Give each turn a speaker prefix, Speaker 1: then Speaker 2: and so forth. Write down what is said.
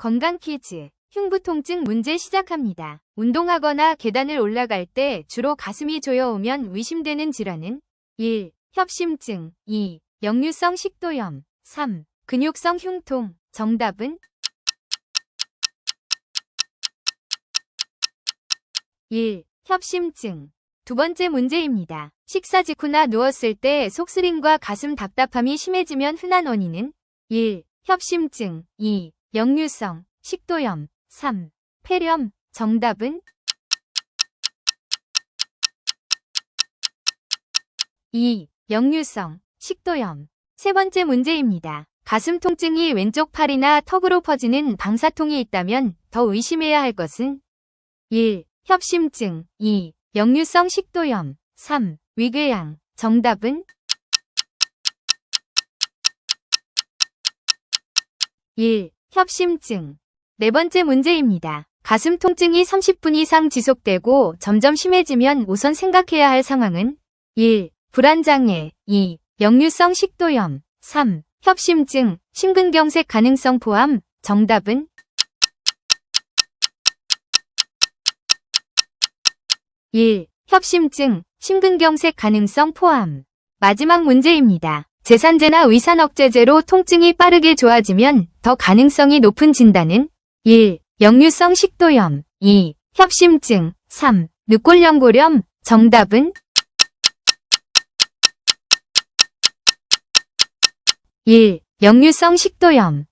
Speaker 1: 건강 퀴즈. 흉부 통증 문제 시작합니다. 운동하거나 계단을 올라갈 때 주로 가슴이 조여오면 의심되는 질환은 1. 협심증 2. 역류성 식도염 3. 근육성 흉통 정답은 1. 협심증 두 번째 문제입니다. 식사 직후나 누웠을 때 속쓰림과 가슴 답답함이 심해지면 흔한 원인은 1. 협심증 2. 역류성 식도염 3. 폐렴 정답은 2. 역류성 식도염 세 번째 문제입니다. 가슴 통증이 왼쪽 팔이나 턱으로 퍼지는 방사통이 있다면 더 의심해야 할 것은 1. 협심증 2. 역류성 식도염 3. 위궤양 정답은 1. 협심증 네 번째 문제입니다. 가슴 통증이 30분 이상 지속되고 점점 심해지면 우선 생각해야 할 상황은 1. 불안장애 2. 역류성 식도염 3. 협심증, 심근경색 가능성 포함 정답은 1. 협심증, 심근경색 가능성 포함 마지막 문제입니다. 제산제나 위산억제제로 통증이 빠르게 좋아지면 더 가능성이 높은 진단은 1. 역류성 식도염 2. 협심증 3. 늑골연골염 정답은 1. 역류성 식도염